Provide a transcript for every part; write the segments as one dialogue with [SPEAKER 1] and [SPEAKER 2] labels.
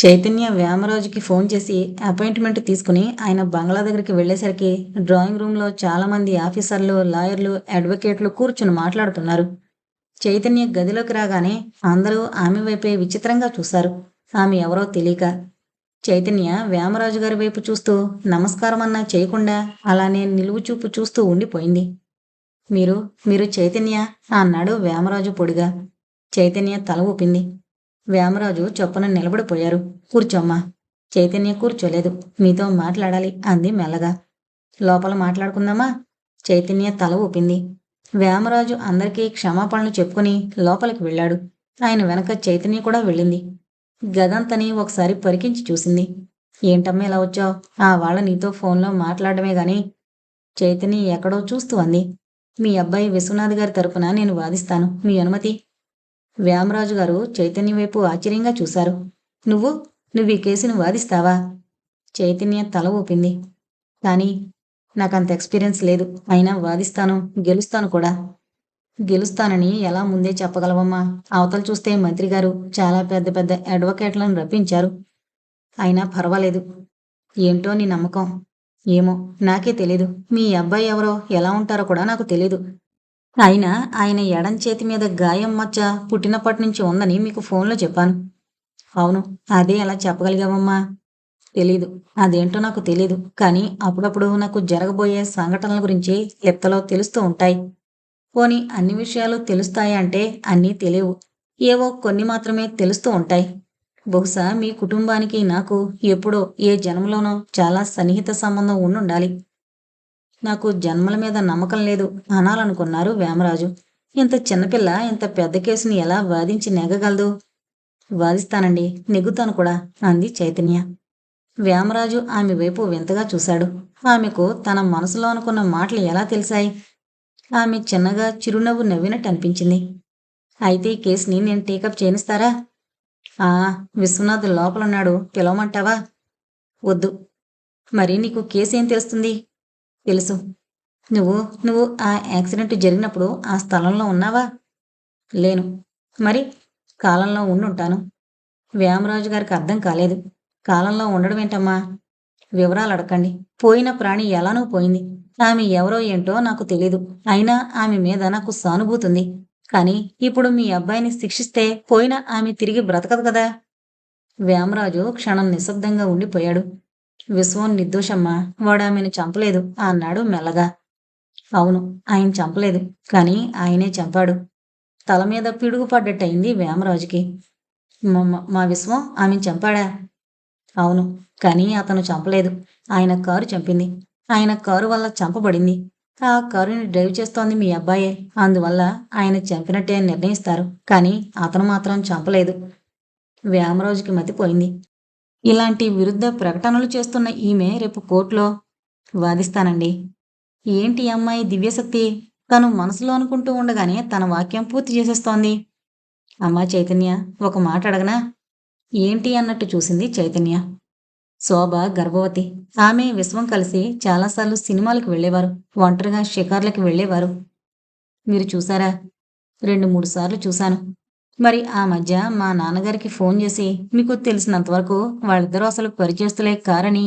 [SPEAKER 1] చైతన్య వ్యామరాజుకి ఫోన్ చేసి అపాయింట్మెంట్ తీసుకుని ఆయన బంగ్లా దగ్గరికి వెళ్ళేసరికి డ్రాయింగ్ రూమ్లో చాలామంది ఆఫీసర్లు లాయర్లు అడ్వకేట్లు కూర్చుని మాట్లాడుతున్నారు. చైతన్య గదిలోకి రాగానే అందరూ ఆమె వైపే విచిత్రంగా చూశారు. ఆమె ఎవరో తెలియక చైతన్య వ్యామరాజు గారి వైపు చూస్తూ నమస్కారం అన్నా చేయకుండా అలానే నిలువు చూపు చూస్తూ ఉండిపోయింది. మీరు మీరు చైతన్య అన్నాడు వ్యామరాజు పొడిగా. చైతన్య తల ఊపింది. వేమరాజు చొప్పున నిలబడిపోయారు. కూర్చోమ్మా. చైతన్య కూర్చోలేదు. మీతో మాట్లాడాలి అంది మెల్లగా. లోపల మాట్లాడుకుందామా? చైతన్య తల ఊపింది. వేమరాజు అందరికీ క్షమాపణలు చెప్పుకుని లోపలికి వెళ్ళాడు. ఆయన వెనక చైతన్య కూడా వెళ్ళింది. గదంతని ఒకసారి పరికించి చూసింది. ఏంటమ్మా ఇలా వచ్చావు? ఆ వాళ్ళ నీతో ఫోన్లో మాట్లాడమే గాని చైతన్య ఎక్కడో చూస్తూ అంది. మీ అబ్బాయి విశ్వనాథ్ గారి తరపున నేను వాదిస్తాను. మీ అనుమతి? వ్యామరాజు గారు చైతన్య వైపు ఆశ్చర్యంగా చూశారు. నువ్వు నువ్వు ఈ కేసును వాదిస్తావా? చైతన్య తల ఊపింది. కానీ నాకంత ఎక్స్పీరియన్స్ లేదు. అయినా వాదిస్తాను గెలుస్తాను కూడా. గెలుస్తానని ఎలా ముందే చెప్పగలవమ్మా? అవతలు చూస్తే మంత్రి గారు చాలా పెద్ద పెద్ద అడ్వకేట్లను రప్పించారు. అయినా పర్వాలేదు. ఏంటో నీ నమ్మకం? ఏమో నాకే తెలీదు. మీ అబ్బాయి ఎవరో ఎలా ఉంటారో కూడా నాకు తెలీదు. అయినా ఆయన ఎడం చేతి మీద గాయం మచ్చ పుట్టినప్పటి నుంచి ఉందని మీకు ఫోన్లో చెప్పాను. అవును అదే ఎలా చెప్పగలిగావమ్మా? తెలీదు. అదేంటో నాకు తెలీదు. కానీ అప్పుడప్పుడు నాకు జరగబోయే సంఘటనల గురించి లెక్కలో తెలుస్తూ ఉంటాయి. పోని అన్ని విషయాలు తెలుస్తాయి అంటే అన్నీ తెలియవు. ఏవో కొన్ని మాత్రమే తెలుస్తూ ఉంటాయి. బహుశా మీ కుటుంబానికి నాకు ఎప్పుడో ఏ జన్మలోనో చాలా సన్నిహిత సంబంధం ఉండుండాలి. నాకు జన్మల మీద నమ్మకం లేదు అనాలనుకున్నారు వేమరాజు. ఇంత చిన్నపిల్ల ఇంత పెద్ద కేసుని ఎలా వాదించి నెగ్గగలదు? వాదిస్తానండి నెగ్గుతాను కూడా అంది చైతన్య. వేమరాజు ఆమె వైపు వింతగా చూశాడు. ఆమెకు తన మనసులో అనుకున్న మాటలు ఎలా తెలిసాయి? ఆమె చిన్నగా చిరునవ్వు నవ్వినట్టు అనిపించింది. అయితే ఈ కేసుని నేను టేకప్ చేయనిస్తారా? ఆ విశ్వనాథ్ లోపలున్నాడు పిలవమంటావా? వద్దు. మరి నీకు కేసు ఏం తెలుస్తుంది? తెలుసు. నువ్వు నువ్వు ఆ యాక్సిడెంట్ జరిగినప్పుడు ఆ స్థలంలో ఉన్నావా? లేను. మరి కాలంలో ఉండుంటాను. వ్యామరాజు గారికి అర్థం కాలేదు. కాలంలో ఉండడం ఏంటమ్మా? వివరాలు అడగండి. పోయిన ప్రాణి ఎలానూ పోయింది. ఆమె ఎవరో ఏంటో నాకు తెలీదు. అయినా ఆమె మీద నాకు సానుభూతుంది. కానీ ఇప్పుడు మీ అబ్బాయిని శిక్షిస్తే పోయిన ఆమె తిరిగి బ్రతకదు కదా? వ్యామరాజు క్షణం నిశ్శబ్దంగా ఉండిపోయాడు. విశ్వం నిర్దోషమ్మా వాడు ఆమెను చంపలేదు అన్నాడు మెల్లగా. అవును ఆయన చంపలేదు కానీ ఆయనే చంపాడు. తల మీద పిడుగు పడ్డట్టయింది వేమరాజుకి. మా- మా- విశ్వం ఆమెను చంపాడా? అవును కానీ అతను చంపలేదు. ఆయన కారు చంపింది. ఆయన కారు వల్ల చంపబడింది. ఆ కారుని డ్రైవ్ చేస్తోంది మీ అబ్బాయే. అందువల్ల ఆయన చంపినట్టే నిర్ణయిస్తారు కానీ అతను మాత్రం చంపలేదు. వేమరాజుకి మతిపోయింది. ఇలాంటి విరుద్ధ ప్రకటనలు చేస్తున్న ఈమె రేపు కోర్టులో వాదిస్తానండి. ఏంటి అమ్మాయి దివ్యశక్తి? తను మనసులో అనుకుంటూ ఉండగానే తన వాక్యం పూర్తి చేసేస్తోంది. అమ్మా చైతన్య ఒక మాట అడగనా? ఏంటి అన్నట్టు చూసింది చైతన్య. శోభ గర్భవతి ఆమె విశ్వం కలిసి చాలాసార్లు సినిమాలకు వెళ్ళేవారు ఒంటరిగా షికార్లకు వెళ్ళేవారు. మీరు చూసారా? రెండు మూడు సార్లు చూశాను. మరి ఆ మధ్య మా నాన్నగారికి ఫోన్ చేసి మీకు తెలిసినంతవరకు వాళ్ళిద్దరూ అసలు పరిచయస్తులే కారని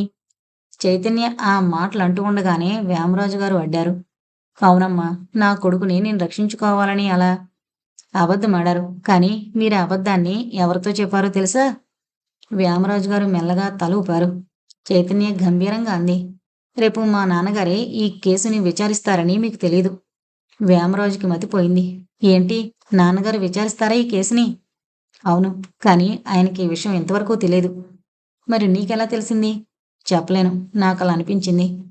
[SPEAKER 1] చైతన్య ఆ మాటలు అంటూ ఉండగానే వేమరాజు గారు అడ్డారు. అవునమ్మా నా కొడుకుని నేను రక్షించుకోవాలని అలా అబద్ధమాడారు. కానీ మీరు అబద్ధాన్ని ఎవరితో చెప్పారో తెలుసా? వ్యామరాజు గారు మెల్లగా తల ఊపారు. చైతన్య గంభీరంగా అంది. రేపు మా నాన్నగారే ఈ కేసుని విచారిస్తారని మీకు తెలీదు. వేమరాజుకి మతిపోయింది ఏంటి? నాన్నగారు విచారిస్తారా ఈ కేసుని? అవును కానీ ఆయనకి ఈ విషయం ఇంతవరకు తెలియదు మరి నీకెలా తెలిసింది? చెప్పలేను నాకు అలా అనిపించింది.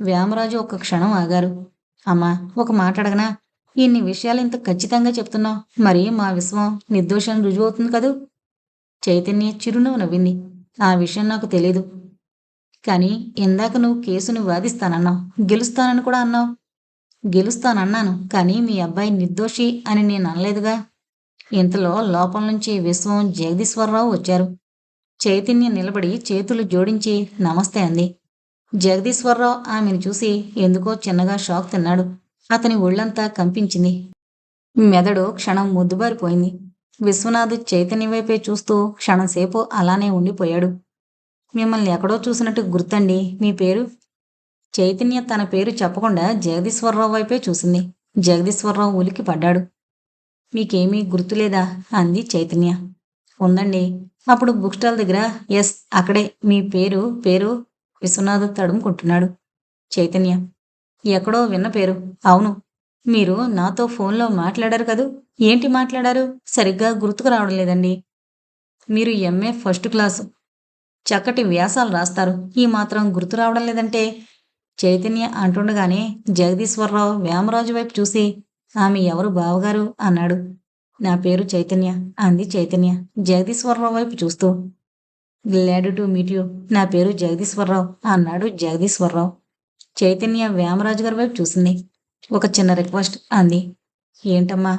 [SPEAKER 1] వేమరాజు ఒక క్షణం ఆగారు. అమ్మా ఒక మాట అడగనా? ఇన్ని విషయాలు ఇంత ఖచ్చితంగా చెప్తున్నావు. మరి మా విశ్వం నిర్దోషం రుజువవుతుంది కదూ? చైతన్య చిరునవ్వు నవ్వింది. ఆ విషయం నాకు తెలీదు. కానీ ఇందాక నువ్వు కేసుని వాదిస్తానన్నావు. గెలుస్తానని కూడా అన్నావు. గెలుస్తానన్నాను కానీ మీ అబ్బాయి నిర్దోషి అని నేను అనలేదుగా. ఇంతలో లోపల నుంచి విశ్వం జగదీశ్వరరావు వచ్చారు. చైతన్య నిలబడి చేతులు జోడించి నమస్తే అంది. జగదీశ్వరరావు ఆమెను చూసి ఎందుకో చిన్నగా షాక్ తిన్నాడు. అతని ఒళ్ళంతా కంపించింది. మెదడు క్షణం ముద్దుబారిపోయింది. విశ్వనాథ్ చైతన్య వైపే చూస్తూ క్షణంసేపు అలానే ఉండిపోయాడు. మిమ్మల్ని ఎక్కడో చూసినట్టు గుర్తండి. మీ పేరు? చైతన్య తన పేరు చెప్పకుండా జగదీశ్వరరావు వైపే చూసింది. జగదీశ్వరరావు ఉలికి పడ్డాడు. మీకేమీ గుర్తులేదా? అంది చైతన్య. ఉందండి. అప్పుడు బుక్ స్టాల్ దగ్గర ఎస్ అక్కడే మీ పేరు పేరు విశ్వనాథ్ తడుముకుంటున్నాడు. చైతన్య. ఎక్కడో విన్న పేరు. అవును. మీరు నాతో ఫోన్లో మాట్లాడారు కదూ? ఏంటి మాట్లాడారు? సరిగ్గా గుర్తుకు రావడం లేదండి. మీరు ఎంఏ ఫస్ట్ క్లాసు. చక్కటి వ్యాసాలు రాస్తారు. ఈ మాత్రం గుర్తు రావడం లేదంటే? చైతన్య అంటుండగానే జగదీశ్వరరావు వేమరాజు వైపు చూసి ఆమె ఎవరు బావగారు? అన్నాడు. నా పేరు చైతన్య అంది చైతన్య జగదీశ్వరరావు వైపు చూస్తూ. గ్లాడ్ టు మీట్ యూ నా పేరు జగదీశ్వరరావు అన్నాడు జగదీశ్వరరావు. చైతన్య వేమరాజు గారి వైపు చూసింది. ఒక చిన్న రిక్వెస్ట్ అంది. ఏంటమ్మా?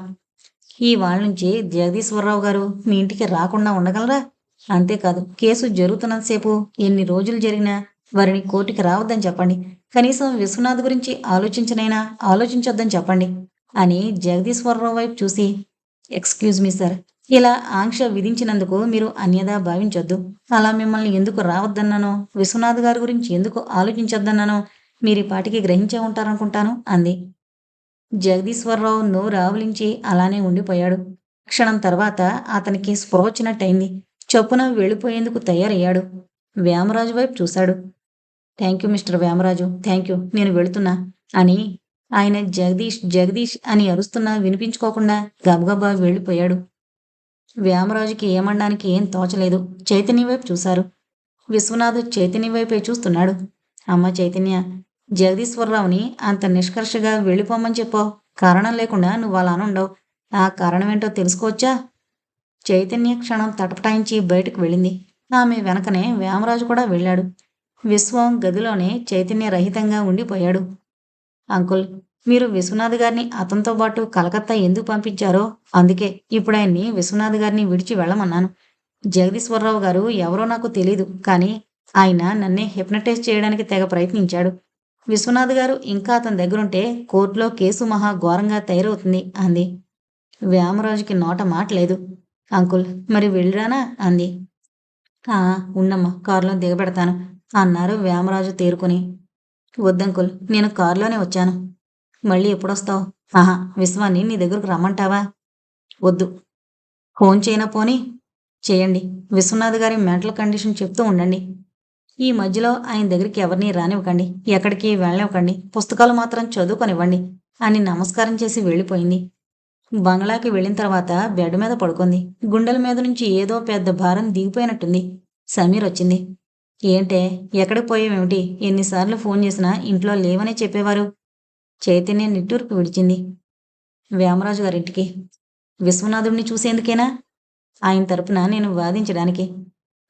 [SPEAKER 1] ఈ వాళ్ళ నుంచి జగదీశ్వరరావు గారు మీ ఇంటికి రాకుండా ఉండగలరా? అంతేకాదు కేసు జరుగుతున్నంతసేపు ఎన్ని రోజులు జరిగినా వారిని కోర్టుకి రావద్దని చెప్పండి. కనీసం విశ్వనాథ్ గురించి ఆలోచించనైనా ఆలోచించొద్దని చెప్పండి అని జగదీశ్వరరావు వైపు చూసి ఎక్స్క్యూజ్ మీ సార్ ఇలా ఆంక్ష విధించినందుకు మీరు అన్యదా భావించొద్దు. అలా మిమ్మల్ని ఎందుకు రావద్దన్నానో విశ్వనాథ్ గారి గురించి ఎందుకు ఆలోచించొద్దన్నానో మీరు పాటికి గ్రహించే ఉంటారనుకుంటాను అంది. జగదీశ్వరరావు నోరు ఆవలించి అలానే ఉండిపోయాడు. క్షణం తర్వాత అతనికి స్పృహ వచ్చినట్టయింది. చొప్పున వెళ్ళిపోయేందుకు తయారయ్యాడు. వేమరాజు వైపు చూశాడు. Thank you mister Vemaraju thank you నేను వెళుతున్నా. అని ఆయన జగదీష్ జగదీష్ అని అరుస్తున్నా వినిపించుకోకుండా గబగబా వెళ్ళిపోయాడు. వేమరాజుకి ఏమనడానికి ఏం తోచలేదు. చైతన్య వైపు చూశారు. విశ్వనాథ్ చైతన్య వైపే చూస్తున్నాడు. అమ్మ చైతన్య జగదీశ్వరరావుని అంత నిష్కర్షగా వెళ్ళిపోమని చెప్పో. కారణం లేకుండా నువ్వు అలా అనుండవు. ఆ కారణం ఏంటో తెలుసుకోవచ్చా? చైతన్య క్షణం తటపటాయించి బయటకు వెళ్ళింది. ఆమె వెనకనే వేమరాజు కూడా వెళ్ళాడు. విశ్వం గదిలోనే చైతన్య రహితంగా ఉండిపోయాడు. అంకుల్ మీరు విశ్వనాథ్ గారిని అతనితో పాటు కలకత్తా ఎందుకు పంపించారో? అందుకే ఇప్పుడు ఆయన్ని విశ్వనాథ్ గారిని విడిచి వెళ్ళమన్నాను. జగదీశ్వరరావు గారు ఎవరో నాకు తెలీదు కానీ ఆయన నన్నే హిప్నటైజ్ చేయడానికి తెగ ప్రయత్నించాడు. విశ్వనాథ్ గారు ఇంకా అతని దగ్గరుంటే కోర్టులో కేసు మహా ఘోరంగా తయారవుతుంది అంది. వ్యామరాజుకి నోట మాట లేదు. అంకుల్ మరి వెళ్ళిరానా? అంది. ఆ ఉండమ్మా కారులో దిగబెడతాను. అన్నారు వేమరాజు తేరుకుని. వద్దంకుల్ నేను కారులోనే వచ్చాను. మళ్ళీ ఎప్పుడొస్తావు? ఆహా విశ్వాన్ని నీ దగ్గరకు రమ్మంటావా? వద్దు. ఫోన్ చేయనా పోని? చేయండి. విశ్వనాథ్ గారి మెంటల్ కండిషన్ చెప్తూ ఉండండి. ఈ మధ్యలో ఆయన దగ్గరికి ఎవరిని రానివ్వకండి. ఎక్కడికి వెళ్ళనివ్వకండి. పుస్తకాలు మాత్రం చదువుకొనివ్వండి అని నమస్కారం చేసి వెళ్ళిపోయింది. బంగ్లాకి వెళ్ళిన తర్వాత బెడ్ మీద పడుకుంది. గుండెల మీద నుంచి ఏదో పెద్ద భారం దిగిపోయినట్టుంది. సమీర్ వచ్చింది. ఏంటే ఎక్కడికి పోయావేమిటి? ఎన్నిసార్లు ఫోన్ చేసినా ఇంట్లో లేవనే చెప్పేవారు. చైతన్య నిట్టూర్పు విడిచింది. వేమరాజు గారింటికి. విశ్వనాథుడిని చూసేందుకేనా? ఆయన తరపున నేను వాదించడానికి.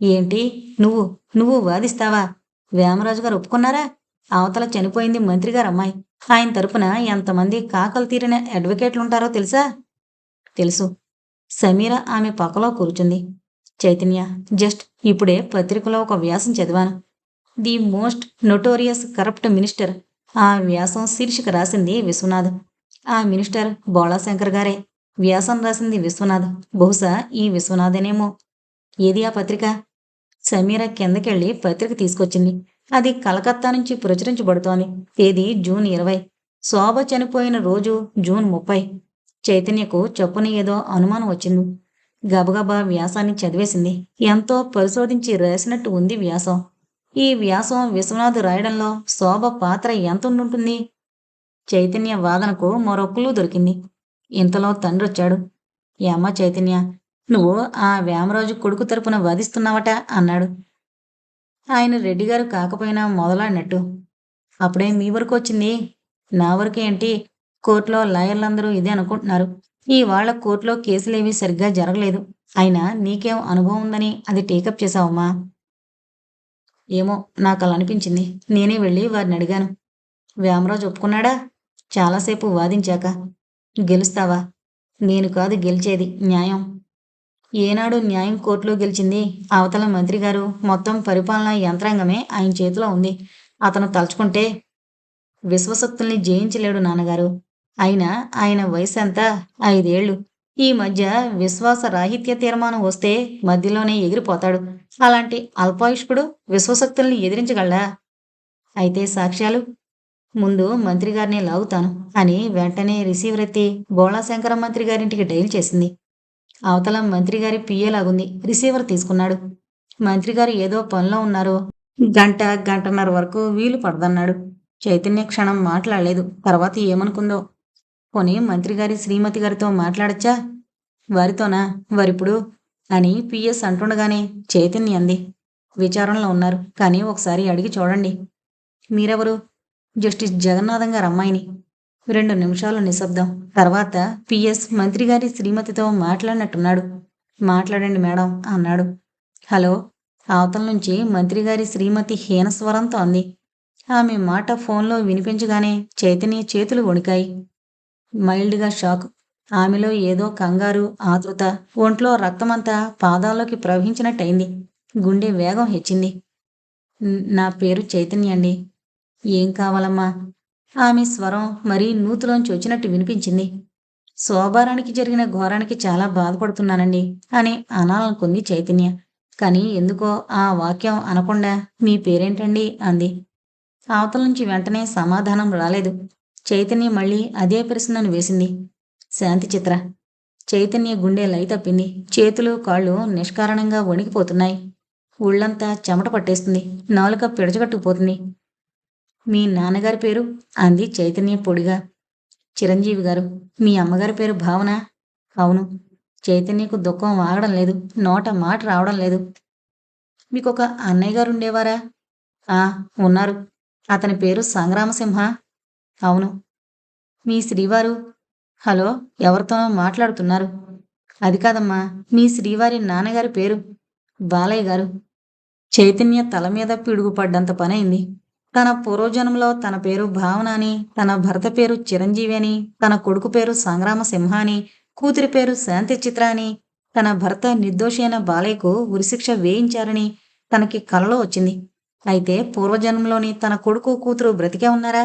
[SPEAKER 1] ఏంటి? నువ్వు నువ్వు వాదిస్తావా? వేమరాజు గారు ఒప్పుకున్నారా? అవతల చనిపోయింది మంత్రి గారు అమ్మాయి. ఆయన తరపున ఎంతమంది కాకలు తీరిన అడ్వకేట్లుంటారో తెలుసా? తెలుసు. సమీర ఆమె పక్కలో కూర్చుంది. చైతన్య జస్ట్ ఇప్పుడే పత్రికలో ఒక వ్యాసం చదివాను. The most notorious corrupt minister. ఆ వ్యాసం శీర్షిక రాసింది విశ్వనాథ్. ఆ మినిస్టర్ బోళాశంకర్ గారే. వ్యాసం రాసింది విశ్వనాథ్. బహుశా ఈ విశ్వనాథనేమో. ఏది ఆ పత్రిక? సమీర కిందకెళ్ళి పత్రిక తీసుకొచ్చింది. అది కలకత్తా నుంచి ప్రచురించబడుతోంది. తేదీ జూన్ ఇరవై. శోభ చనిపోయిన రోజు జూన్ ముప్పై. చైతన్యకు చొప్పున ఏదో అనుమానం వచ్చింది. గబగబా వ్యాసాన్ని చదివేసింది. ఎంతో పరిశోధించి రాసినట్టు ఉంది వ్యాసం. ఈ వ్యాసం విశ్వనాథ్ రాయడంలో శోభ పాత్ర ఎంత ఉండుంటుంది చైతన్య వాదనకు మరో క్లూ దొరికింది. ఇంతలో తండ్రి వచ్చాడు. ఏమ్మ చైతన్య నువ్వు ఆ వేమరాజు కొడుకు తరపున వాదిస్తున్నావట అన్నాడు. ఆయన రెడ్డి గారు కాకపోయినా మొదలాడినట్టు. అప్పుడే మీ వరకు వచ్చింది. నా వరకు ఏంటి? కోర్టులో లాయర్లందరూ ఇదే అనుకుంటున్నారు. ఈ వాళ్ళ కోర్టులో కేసులేవి సరిగ్గా జరగలేదు. అయినా నీకేం అనుభవం ఉందని అది టేకప్ చేశావమ్మా. ఏమో నాకు అలా అనిపించింది. నేనే వెళ్ళి వారిని అడిగాను. వేమరాజు ఒప్పుకున్నాడా? చాలాసేపు వాదించాక. గెలుస్తావా? నేను కాదు గెలిచేది న్యాయం. ఏనాడు న్యాయం కోర్టులో గెలిచింది అవతల మంత్రి గారు మొత్తం పరిపాలనా యంత్రాంగమే ఆయన చేతిలో ఉంది. అతను తలుచుకుంటే విశ్వసత్తుల్ని జయించలేడు నాన్నగారు. అయినా ఆయన వయసు ఎంత ఐదేళ్ళు ఈ మధ్య విశ్వాస రాహిత్య తీర్మానం వస్తే మధ్యలోనే ఎగిరిపోతాడు. అలాంటి అల్పాయుష్కుడు విశ్వశక్తుల్ని ఎదిరించగలడా? అయితే సాక్ష్యాలు? ముందు మంత్రి గారిని లాగుతాను అని వెంటనే రిసీవర్ ఎత్తి బోళాశంకర మంత్రి గారింటికి డైల్ చేసింది. అవతల మంత్రి గారి పిఏ రిసీవర్ తీసుకున్నాడు. మంత్రి గారు ఏదో పనిలో ఉన్నారు. గంట గంటన్నర వరకు వీలు పడదన్నాడు. చైతన్య క్షణం మాట్లాడలేదు. తర్వాత ఏమనుకుందో పోనీ మంత్రి గారి శ్రీమతి గారితో మాట్లాడచ్చా? వారితోనా? వారిప్పుడు? అని పిఎస్ అంటుండగానే చైతన్య అంది. విచారంలో ఉన్నారు. కానీ ఒకసారి అడిగి చూడండి. మీరెవరు? జస్టిస్ జగన్నాథం గారు అమ్మాయిని. రెండు నిమిషాలు నిశ్శబ్దం. తర్వాత పిఎస్ మంత్రి గారి శ్రీమతితో మాట్లాడినట్టున్నాడు. మాట్లాడండి మేడం అన్నాడు. హలో? అవతల నుంచి మంత్రి గారి శ్రీమతి హీనస్వరంతో అంది. ఆమె మాట ఫోన్లో వినిపించగానే చైతన్య చేతులు వణికాయి. మైల్డ్గా షాక్. ఆమెలో ఏదో కంగారు ఆతృత. ఒంట్లో రక్తమంతా పాదాల్లోకి ప్రవహించినట్టయింది. గుండె వేగం హెచ్చింది. నా పేరు చైతన్య అండి. ఏం కావాలమ్మా? ఆమె స్వరం మరీ నూతులోంచి వచ్చినట్టు వినిపించింది. శోభారానికి జరిగిన ఘోరానికి చాలా బాధపడుతున్నానండి అని అనాలనుకుంది చైతన్య. కానీ ఎందుకో ఆ వాక్యం అనకుండా మీ పేరేంటండి? అంది. అవతల నుంచి వెంటనే సమాధానం రాలేదు. చైతన్య మళ్ళీ అదే ప్రశ్నను వేసింది. శాంతి చిత్ర చైతన్య గుండె లై తప్పింది. చేతులు కాళ్ళు నిష్కారణంగా వణికిపోతున్నాయి. ఒళ్ళంతా చెమట పట్టేస్తుంది. నాలుక పిడచగట్టుకుపోతుంది. మీ నాన్నగారి పేరు? అంది చైతన్య పొడిగా. చిరంజీవి గారు మీ అమ్మగారి పేరు భావన? అవును. చైతన్యకు దుఃఖం ఆగడం లేదు. నోట మాట రావడం లేదు. మీకు ఒక అన్నయ్య గారు ఉండేవారా? ఆ ఉన్నారు. అతని పేరు సంగ్రామసింహ. అవును. మీ శ్రీవారు హలో ఎవరితోనో మాట్లాడుతున్నారు? అది కాదమ్మా మీ శ్రీవారి నాన్నగారి పేరు బాలయ్య గారు. చైతన్య తల మీద పిడుగుపడ్డంత పనైంది. తన పూర్వజన్మలో తన పేరు భావన అని తన భర్త పేరు చిరంజీవి అని తన కొడుకు పేరు సంగ్రామ సింహ అని కూతురి పేరు శాంతి చిత్ర అని తన భర్త నిర్దోషి అయిన బాలయ్యకు ఉరిశిక్ష వేయించారని తనకి కలలో వచ్చింది. అయితే పూర్వజన్మలోని తన కొడుకు కూతురు బ్రతికే ఉన్నారా?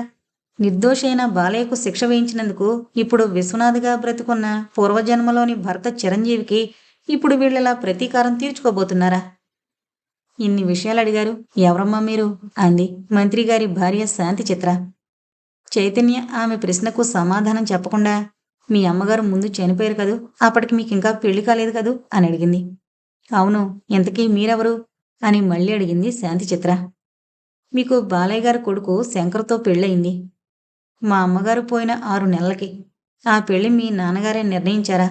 [SPEAKER 1] నిర్దోషైన బాలయ్యకు శిక్ష వేయించినందుకు ఇప్పుడు విశ్వనాథ్గా బ్రతుకున్న పూర్వజన్మలోని భర్త చిరంజీవికి ఇప్పుడు వీళ్ళలా ప్రతీకారం తీర్చుకోబోతున్నారా? ఇన్ని విషయాలు అడిగారు ఎవరమ్మా మీరు? అంది మంత్రి గారి భార్య శాంతి చిత్ర. చైతన్య ఆమె ప్రశ్నకు సమాధానం చెప్పకుండా మీ అమ్మగారు ముందు చనిపోయారు కదూ? అప్పటికి మీకు ఇంకా పెళ్ళి కాలేదు కదూ? అని అడిగింది. అవును ఇంతకీ మీరెవరు? అని మళ్ళీ అడిగింది శాంతి చిత్ర. మీకు బాలయ్య గారి కొడుకు శంకర్తో పెళ్ళయింది. మా అమ్మగారు పోయిన ఆరు నెలలకి. ఆ పెళ్ళి మీ నాన్నగారే నిర్ణయించారా?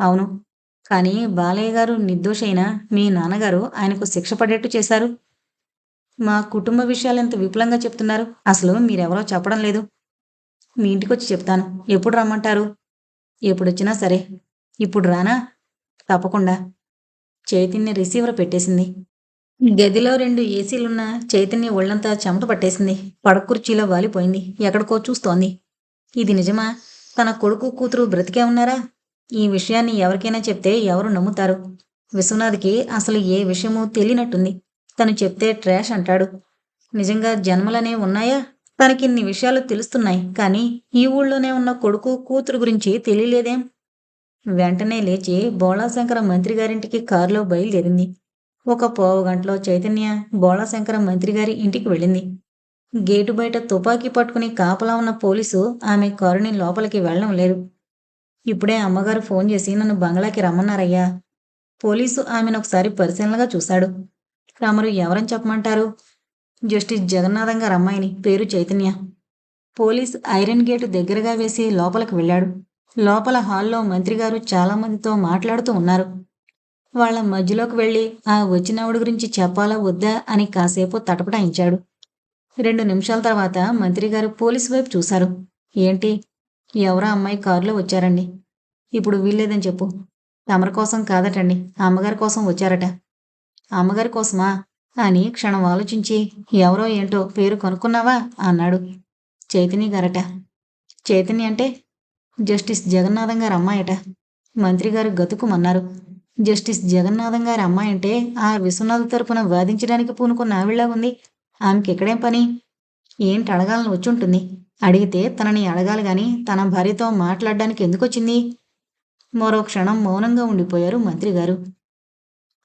[SPEAKER 1] అవును. కానీ బాలయ్య గారు నిర్దోషైన మీ నాన్నగారు ఆయనకు శిక్ష పడేట్టు చేశారు? మా కుటుంబ విషయాలు ఎంత విపులంగా చెప్తున్నారు? అసలు మీరెవరో చెప్పడం లేదు. మీ ఇంటికొచ్చి చెప్తాను. ఎప్పుడు రమ్మంటారు? ఎప్పుడొచ్చినా సరే. ఇప్పుడు రానా? తప్పకుండా. చైతన్య రిసీవర్ పెట్టేసింది. గదిలో రెండు ఏసీలున్న చైతన్య ఒళ్ళంతా చెమట పట్టేసింది. పడకుర్చీలో వాలిపోయింది. ఎక్కడికో చూస్తోంది. ఇది నిజమా? తన కొడుకు కూతురు బ్రతికే ఉన్నారా? ఈ విషయాన్ని ఎవరికైనా చెప్తే ఎవరు నమ్ముతారు? విశ్వనాథ్కి అసలు ఏ విషయమూ తెలియనట్టుంది. తను చెప్తే ట్రాష్ అంటాడు. నిజంగా జన్మలనే ఉన్నాయా? తనకిన్ని విషయాలు తెలుస్తున్నాయి. కానీ ఈ ఊళ్ళోనే ఉన్న కొడుకు కూతురు గురించి తెలియలేదేం? వెంటనే లేచి బోళాశంకర మంత్రి గారింటికి కారులో బయలుదేరింది. ఒక పావు గంటలో చైతన్య బోళాశంకర మంత్రి గారి ఇంటికి వెళ్ళింది. గేటు బయట తుపాకీ పట్టుకుని కాపలా ఉన్న పోలీసు ఆమె కారుని లోపలికి వెళ్ళడం లేదు. ఇప్పుడే అమ్మగారు ఫోన్ చేసి నన్ను బంగ్లాకి రమ్మన్నారయ్యా. పోలీసు ఆమెను ఒకసారి పరిశీలనగా చూశాడు. తమరు ఎవరని చెప్పమంటారు? జస్టిస్ జగన్నాథంగా రమ్మాయిని పేరు చైతన్య. పోలీస్ ఐరన్ గేటు దగ్గరగా వేసి లోపలికి వెళ్ళాడు. లోపల హాల్లో మంత్రిగారు చాలామందితో మాట్లాడుతూ ఉన్నారు. వాళ్ళ మధ్యలోకి వెళ్ళి ఆ వచ్చినవాడి గురించి చెప్పాలా వద్దా? అని కాసేపు తటపటాయించాడు. రెండు నిమిషాల తర్వాత మంత్రి గారు పోలీసు వైపు చూశారు. ఏంటి? ఎవరో అమ్మాయి కారులో వచ్చారండి. ఇప్పుడు వీల్లేదని చెప్పు. తమరి కోసం కాదటండి. అమ్మగారి కోసం వచ్చారట. అమ్మగారి కోసమా? అని క్షణం ఆలోచించి ఎవరో ఏంటో పేరు కనుక్కున్నావా? అన్నాడు చైతన్య గారట. చైతన్య అంటే? జస్టిస్ జగన్నాథం గారు అమ్మాయట మంత్రి గారు గతుకుమన్నారు. జస్టిస్ జగన్నాథం గారి అమ్మాయి అంటే ఆ విశ్వనాథ్ తరపున వాదించడానికి పూనుకున్న ఆవిడలా ఉంది. ఆమెకి ఎక్కడేం పని? ఏంటి అడగాలని వచ్చుంటుంది అడిగితే తనని అడగాలి గాని తన భార్యతో మాట్లాడడానికి ఎందుకు వచ్చింది? మరో క్షణం మౌనంగా ఉండిపోయారు మంత్రి గారు.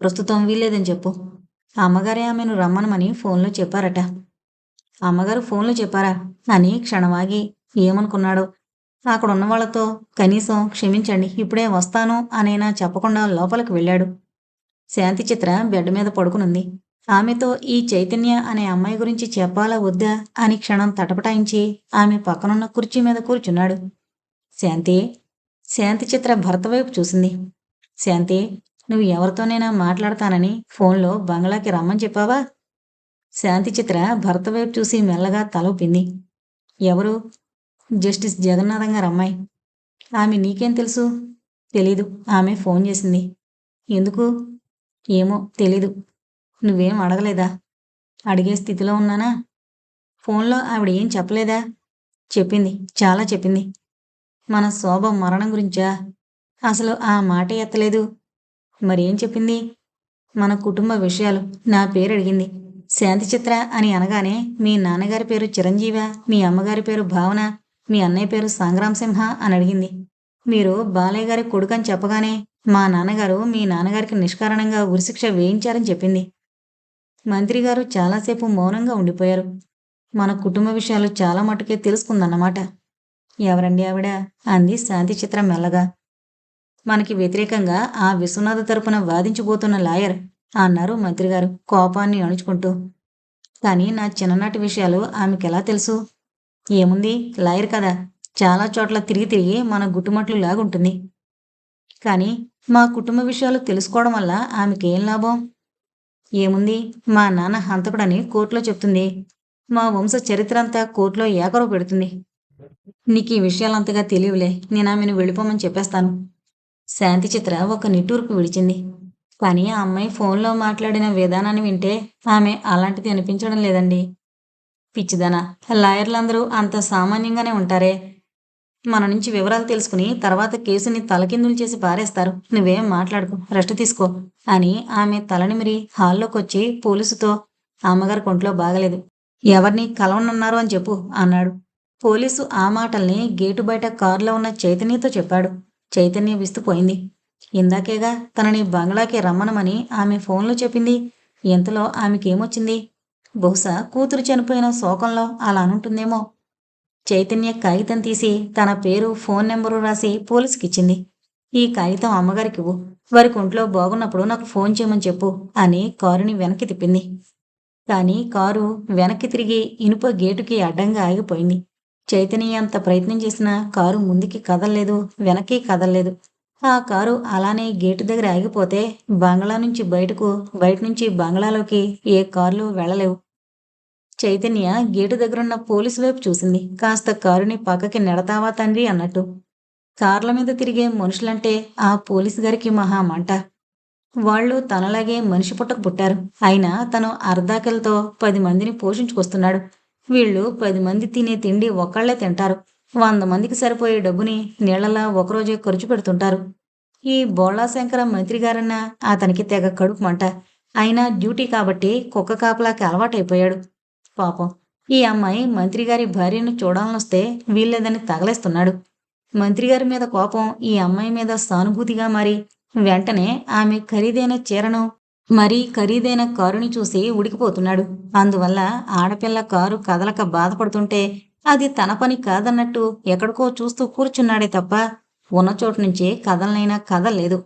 [SPEAKER 1] ప్రస్తుతం వీల్లేదని చెప్పు. అమ్మగారే ఆమెను రమ్మనమని ఫోన్లో చెప్పారట. అమ్మగారు ఫోన్లో చెప్పారా? అని క్షణమాగి ఏమనుకున్నాడో? అక్కడ ఉన్న వాళ్ళతో కనీసం క్షమించండి ఇప్పుడే వస్తాను అనైనా చెప్పకుండా లోపలికి వెళ్ళాడు. శాంతి చిత్ర బెడ్ మీద పడుకునుంది. ఆమెతో ఈ చైతన్య అనే అమ్మాయి గురించి చెప్పాలా వద్దా అని క్షణం తటపటాయించి ఆమె పక్కనున్న కుర్చీ మీద కూర్చున్నాడు. శాంతి శాంతి చిత్ర భర్త వైపు చూసింది. శాంతి నువ్వు ఎవరితోనైనా మాట్లాడతానని ఫోన్లో బంగ్లాకి రమ్మని చెప్పావా? శాంతి చిత్ర భర్త వైపు చూసి మెల్లగా తలొప్పింది ఎవరు? జస్టిస్ జగన్నాథం గారు అమ్మాయి. ఆమె నీకేం తెలుసు? తెలీదు. ఆమె ఫోన్ చేసింది. ఎందుకు? ఏమో తెలీదు. నువ్వేం అడగలేదా? అడిగే స్థితిలో ఉన్నానా? ఫోన్లో ఆవిడ ఏం చెప్పలేదా? చెప్పింది. చాలా చెప్పింది. మన శోభ మరణం గురించా? అసలు ఆ మాట ఎత్తలేదు. మరేం చెప్పింది? మన కుటుంబ విషయాలు. నా పేరు అడిగింది. శాంతి చిత్ర అని అనగానే మీ నాన్నగారి పేరు చిరంజీవ మీ అమ్మగారి పేరు భావన మీ అన్నయ్య పేరు సంగ్రామ్ సింహ అని అడిగింది. మీరు బాలయ్య గారి కొడుకని చెప్పగానే మా నాన్నగారు మీ నాన్నగారికి నిష్కారణంగా ఉరిశిక్ష వేయించారని చెప్పింది. మంత్రి గారు చాలాసేపు మౌనంగా ఉండిపోయారు. మన కుటుంబ విషయాలు చాలా మటుకే తెలుసుకుందన్నమాట. ఎవరండి ఆవిడ? అంది శాంతి చిత్రం మెల్లగా. మనకి వ్యతిరేకంగా ఆ విశ్వనాథ తరపున వాదించబోతున్న లాయర్ అన్నారు మంత్రిగారు కోపాన్ని అణుచుకుంటూ. కానీ నా చిన్ననాటి విషయాలు ఆమెకెలా తెలుసు? ఏముంది? లాయర్ కదా. చాలా చోట్ల తిరిగి తిరిగి మన గుట్టుమట్లు లాగుంటుంది. కానీ మా కుటుంబ విషయాలు తెలుసుకోవడం వల్ల ఆమెకేం లాభం? ఏముంది? మా నాన్న హంతకుడని కోర్టులో చెప్తుంది. మా వంశ చరిత్ర అంతా కోర్టులో ఏకరవ పెడుతుంది. నీకు ఈ విషయాలంతగా తెలియలే నేను ఆమెను వెళ్ళిపోమని చెప్పేస్తాను. శాంతి చిత్ర ఒక నిట్టూర్పు విడిచింది. కానీ ఆ అమ్మాయి ఫోన్లో మాట్లాడిన విధానాన్ని వింటే ఆమె అలాంటిది అనిపించడం లేదండి. పిచ్చిదనా. లాయర్లందరూ అంత సామాన్యంగానే ఉంటారే? మన నుంచి వివరాలు తెలుసుకుని తర్వాత కేసుని తలకిందులు చేసి పారేస్తారు. నువ్వేం మాట్లాడుకో రెస్ట్ తీసుకో అని ఆమె తలనిమిరి హాల్లోకి వచ్చి పోలీసుతో అమ్మగారి కొంట్లో బాగలేదు. ఎవరిని కలవనున్నారు అని చెప్పు అన్నాడు. పోలీసు ఆ మాటల్ని గేటు బయట కారులో ఉన్న చైతన్యతో చెప్పాడు. చైతన్య విస్తుపోయింది. ఇందాకేగా తనని బంగ్లాకి రమ్మనమని ఆమె ఫోన్లో చెప్పింది. ఎంతలో ఆమెకేమొచ్చింది? బహుశా కూతురు చనిపోయిన శోకంలో అలా అనుంటుందేమో. చైతన్య కాగితం తీసి తన పేరు ఫోన్ నెంబరు రాసి పోలీసుకిచ్చింది. ఈ కాగితం అమ్మగారికి ఇవ్వు. వారి ఒంట్లో బాగున్నప్పుడు నాకు ఫోన్ చేయమని చెప్పు అని కారుని వెనక్కి తిప్పింది. కానీ కారు వెనక్కి తిరిగి ఇనుప గేటుకి అడ్డంగా ఆగిపోయింది. చైతన్య అంత ప్రయత్నం చేసినా కారు ముందుకి కదలలేదు వెనక్కి కదలలేదు. ఆ కారు అలానే గేటు దగ్గర ఆగిపోతే బంగ్లా నుంచి బయటకు బయట నుంచి బంగ్లాలోకి ఏ కార్లు వెళ్ళలేవు. చైతన్య గేటు దగ్గరున్న పోలీసు వైపు చూసింది. కాస్త కారుని పక్కకి నెడతావా తండ్రి అన్నట్టు. కార్ల మీద తిరిగే మనుషులంటే ఆ పోలీసు గారికి మహా మంట. వాళ్ళు తనలాగే మనిషి పుట్టకు పుట్టారు. అయినా తను అర్ధాకలతో పది మందిని పోషించుకొస్తున్నాడు. వీళ్ళు పది మంది తినే తిండి ఒక్కళ్ళే తింటారు. వంద మందికి సరిపోయే డబ్బుని నీళ్ళలా ఒకరోజే ఖర్చు పెడుతుంటారు. ఈ బోళాశంకర మంత్రి గారన్నా అతనికి తెగ కడుపు మంట. అయినా డ్యూటీ కాబట్టి కుక్క కాపలాకి అలవాటైపోయాడు. పాపం. ఈ అమ్మాయి మంత్రిగారి భార్యను చూడాలనొస్తే వీల్లేదని తగలేస్తున్నాడు. మంత్రిగారి మీద కోపం ఈ అమ్మాయి మీద సానుభూతిగా మారి వెంటనే ఆమె ఖరీదైన చీరను మరీ ఖరీదైన కారుని చూసి ఉడికిపోతున్నాడు. అందువల్ల ఆడపిల్ల కారు కదలక బాధపడుతుంటే అది తన పని కాదన్నట్టు ఎక్కడికో చూస్తూ కూర్చున్నాడే తప్ప ఉన్న చోటు నుంచి కదలనైనా కదలలేదు.